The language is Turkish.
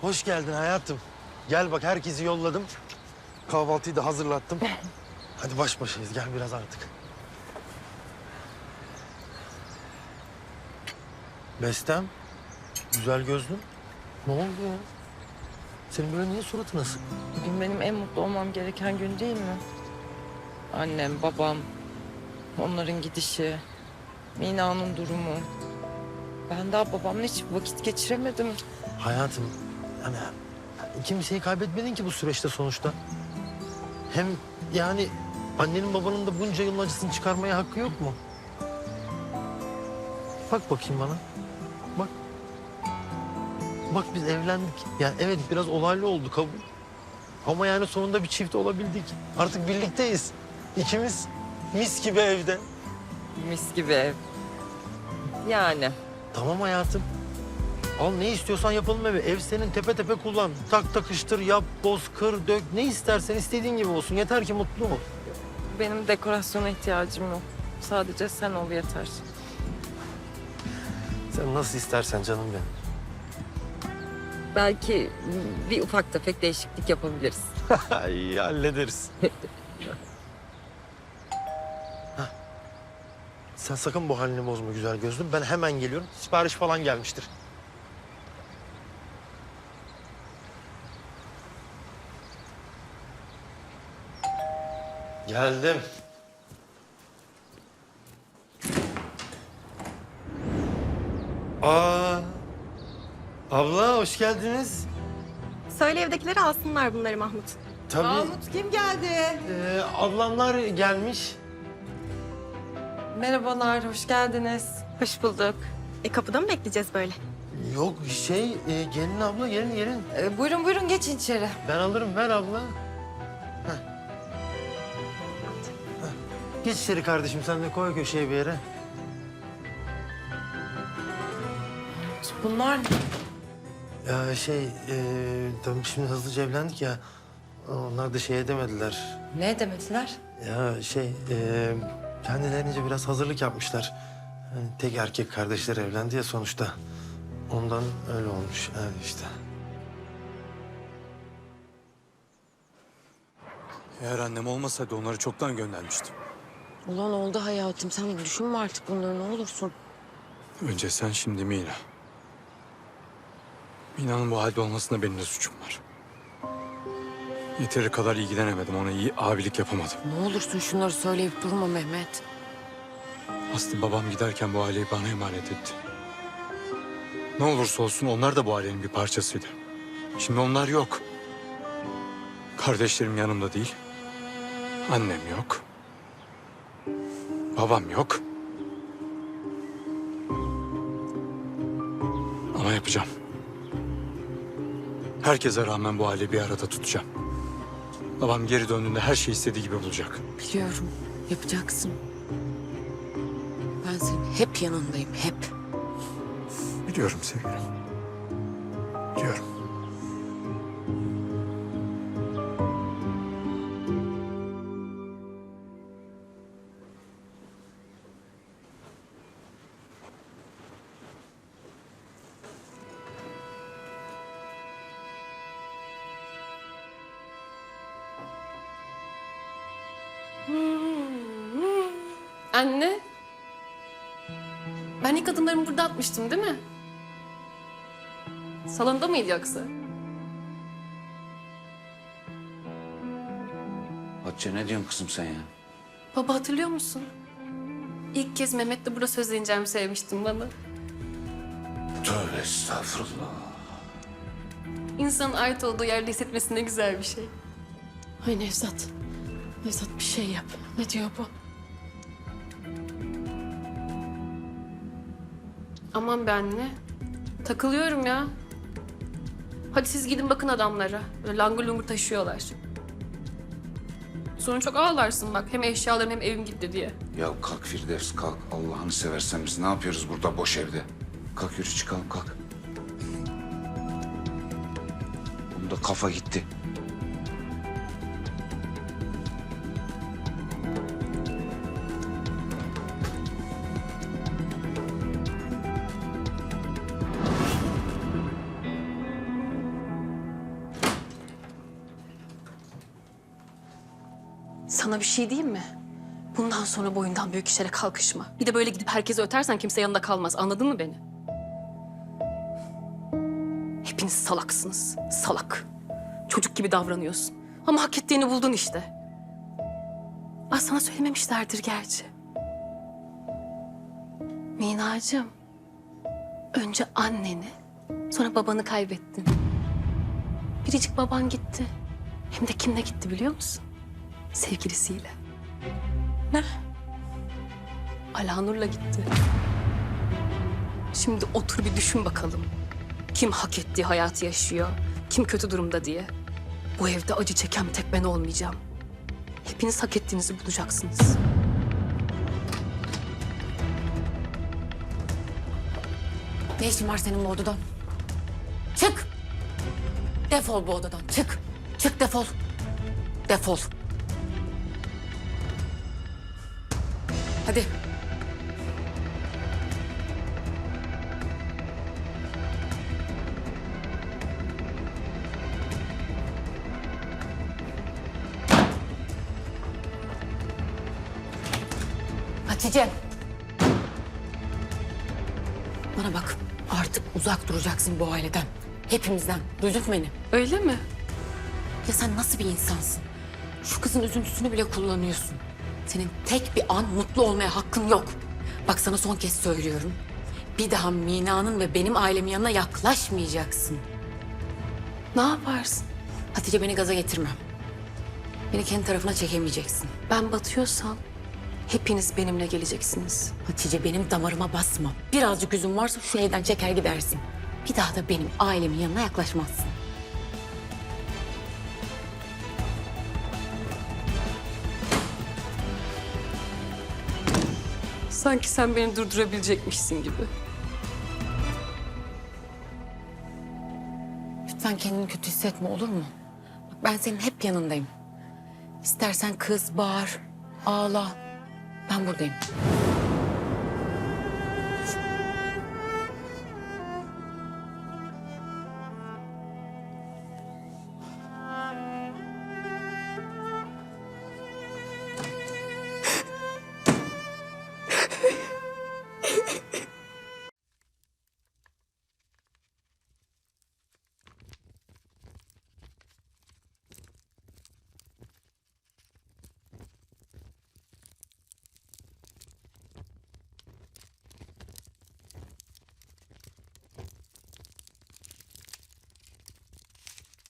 Hoş geldin hayatım. Gel bak herkesi yolladım. Kahvaltıyı da hazırlattım. Hadi baş başayız gel biraz artık. Bestem. Güzel gözlüm. Ne oldu ya? Senin böyle niye suratın asık? Bugün benim en mutlu olmam gereken gün değil mi? Annem, babam, onların gidişi, Mina'nın durumu. Ben daha babamla hiç vakit geçiremedim. Hayatım hani kimseyi kaybetmedin ki bu süreçte sonuçta. Hem yani annenin babanın da bunca yılın acısını çıkarmaya hakkı yok mu? Bak bakayım bana. Bak. Bak biz evlendik. Yani evet biraz olaylı oldu kabul. Ama yani sonunda bir çift olabildik. Artık birlikteyiz. İkimiz mis gibi evde. Mis gibi ev. Yani. Tamam hayatım. Al ne istiyorsan yapalım evi. Ev senin tepe tepe kullan. Tak takıştır, yap, boz, kır, dök. Ne istersen istediğin gibi olsun. Yeter ki mutlu ol. Benim dekorasyona ihtiyacım yok. Sadece sen ol yeter. Sen nasıl istersen canım benim. Belki bir ufak tefek değişiklik yapabiliriz. Ay hallederiz. Sen sakın bu halini bozma güzel gözlüm. Ben hemen geliyorum. Sipariş falan gelmiştir. Geldim. Aa, abla hoş geldiniz. Söyle evdekileri alsınlar bunları Mahmut. Tabii. kim geldi? Ee, ablamlar gelmiş. Merhabalar, hoş geldiniz. Hoş bulduk. E kapıda mı bekleyeceğiz böyle? Yok şey e, gelin abla gelin gelin. Ee, buyurun buyurun geçin içeri. Ben alırım ver abla. Geç içeri kardeşim sen de koy köşeye bir yere. Bunlar Ya şey e, tabii şimdi hızlıca evlendik ya. Onlar da şey edemediler. ne demediler? Ya şey e, kendilerince biraz hazırlık yapmışlar. Yani tek erkek kardeşler evlendi ya sonuçta. Ondan öyle olmuş yani işte. Eğer annem olmasaydı onları çoktan göndermiştim. Ulan oldu hayatım. Sen düşünme artık bunları ne olursun. Önce sen şimdi Mina. Mina'nın bu halde olmasında benim de suçum var. Yeteri kadar ilgilenemedim. Ona iyi abilik yapamadım. Ne olursun şunları söyleyip durma Mehmet. Aslı babam giderken bu aileyi bana emanet etti. Ne olursa olsun onlar da bu ailenin bir parçasıydı. Şimdi onlar yok. Kardeşlerim yanımda değil. Annem yok. Babam yok. Ama yapacağım. Herkese rağmen bu aileyi bir arada tutacağım. Babam geri döndüğünde her şeyi istediği gibi bulacak. Biliyorum yapacaksın. Ben senin hep yanındayım hep. Biliyorum sevgilim. Biliyorum. Anne. Ben ilk adımlarımı burada atmıştım değil mi? Salonda mıydı yoksa? Hatice ne diyorsun kızım sen ya? Baba hatırlıyor musun? İlk kez Mehmet'le burada sözleneceğimi söylemiştin bana. Tövbe estağfurullah. İnsanın ait olduğu yerde hissetmesi ne güzel bir şey. Ay Nevzat. Nevzat bir şey yap. Ne diyor bu? Aman be anne. Takılıyorum ya. Hadi siz gidin bakın adamlara. Böyle langur lungur taşıyorlar. Sonra çok ağlarsın bak. Hem eşyalarım hem evim gitti diye. Ya kalk Firdevs kalk. Allah'ını seversen biz ne yapıyoruz burada boş evde? Kalk yürü çıkalım kalk. Bunda kafa gitti. Sana bir şey diyeyim mi? Bundan sonra boyundan büyük işlere kalkışma. Bir de böyle gidip herkese ötersen kimse yanında kalmaz. Anladın mı beni? Hepiniz salaksınız. Salak. Çocuk gibi davranıyorsun. Ama hak ettiğini buldun işte. Aa, sana söylememişlerdir gerçi. Minacığım. Önce anneni, sonra babanı kaybettin. Biricik baban gitti. Hem de kimle gitti biliyor musun? Sevgilisiyle. Ne? Alanur'la gitti. Şimdi otur bir düşün bakalım. Kim hak ettiği hayatı yaşıyor, kim kötü durumda diye. Bu evde acı çeken tek ben olmayacağım. Hepiniz hak ettiğinizi bulacaksınız. Ne işin var senin bu odadan? Çık! Defol bu odadan, çık! Çık defol! Defol! Hadi. Hatice. Bana bak. Artık uzak duracaksın bu aileden. Hepimizden. Duydun mu beni? Öyle mi? Ya sen nasıl bir insansın? Şu kızın üzüntüsünü bile kullanıyorsun. Senin tek bir an mutlu olmaya hakkın yok. Bak sana son kez söylüyorum. Bir daha Mina'nın ve benim ailemin yanına yaklaşmayacaksın. Ne yaparsın? Hatice beni gaza getirme. Beni kendi tarafına çekemeyeceksin. Ben batıyorsam hepiniz benimle geleceksiniz. Hatice benim damarıma basma. Birazcık üzüm varsa şu evden çeker gidersin. Bir daha da benim ailemin yanına yaklaşmazsın. Sanki sen beni durdurabilecekmişsin gibi. Lütfen kendini kötü hissetme olur mu? Bak ben senin hep yanındayım. İstersen kız, bağır, ağla. Ben buradayım.